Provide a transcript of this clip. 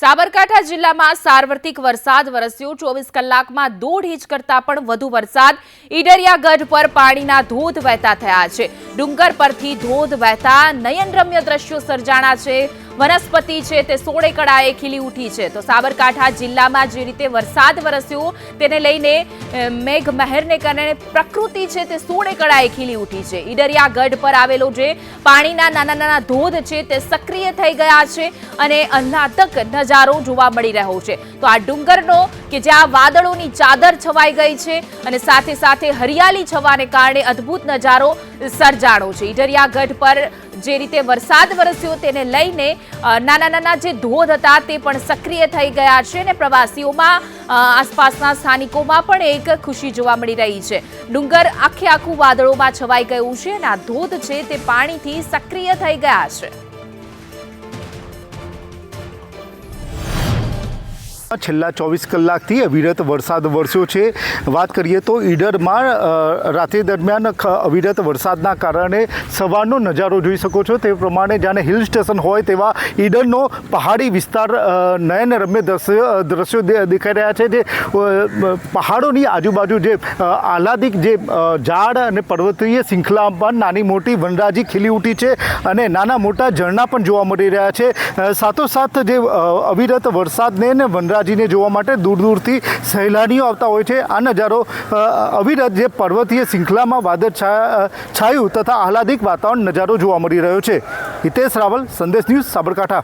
સાબરકાંઠા જિલ્લામાં સાર્વત્રિક વરસાદ વરસ્યો. ચોવીસ કલાકમાં દોઢ ઇંચ કરતાં પણ વધુ વરસાદ ઈડરિયા ગઢ પર પાણીના ધોધ વહેતા થયા છે. ડુંગર પરથી ધોધ વહેતા નયનરમ્ય દ્રશ્યો સર્જાણા છે. વનસ્પતિ છે તે સોળે કળાએ ખીલી ઉઠી છે. તો સાબરકાંઠા જિલ્લામાં જે રીતે વરસાદ વરસ્યો તેને લઈને મેઘ મહેરને કારણે પ્રકૃતિ છે તે સોળે કળાએ ખીલી ઉઠી છે. ઈડરિયા ગઢ પર આવેલો જે પાણીના નાના નાના ધોધ છે તે સક્રિય થઈ ગયા છે અને આહ્લાદક નજારો જોવા મળી રહ્યો છે. તો આ ડુંગરનો કે જ્યાં વાદળોની ચાદર છવાઈ ગઈ છે અને સાથે સાથે હરિયાળી છવાને કારણે અદ્ભુત નજારો સર્જાણો છે. ઈડરિયા પર જે રીતે વરસાદ વરસ્યો તેને લઈને નાના નાના જે ધોધ હતા તે પણ સક્રિય થઈ ગયા છે અને પ્રવાસીઓમાં આસપાસના સ્થાનિકોમાં પણ એક ખુશી જોવા મળી રહી છે. ડુંગર આખે આખું વાદળોમાં છવાઈ ગયું છે અને આ ધોધ છે તે પાણીથી સક્રિય થઈ ગયા છે. છેલ્લા ચોવીસ કલાકથી અવિરત વરસાદ વરસ્યો છે. વાત કરીએ તો ઈડરમાં રાત્રિ દરમિયાન અવિરત વરસાદના કારણે સવારનો નજારો જોઈ શકો છો. તે પ્રમાણે જાણે હિલ સ્ટેશન હોય તેવા ઈડરનો પહાડી વિસ્તાર નયન રમ્ય દ્રશ્ય દ્રશ્યો દેખાઈ રહ્યા છે. જે પહાડોની આજુબાજુ જે આહલાદિક જે ઝાડ અને પર્વતીય શૃંખલામાં નાની મોટી વનરાજી ખીલી ઉઠી છે અને નાના મોટા ઝરણા પણ જોવા મળી રહ્યા છે. સાથોસાથ જે અવિરત વરસાદને ને વનરાજીને જોવા માટે દૂર દૂરથી સહેલાણીઓ આવતા હોય છે. આ નજારો અવિરત જે પર્વતીય શૃંખલામાં વાદળ છાયું તથા આહલાદિક વાતાવરણ નજારો જોવા મળી રહ્યો છે. હિતેશ રાવલ, સંદેશ ન્યૂઝ સાબરકાંઠા.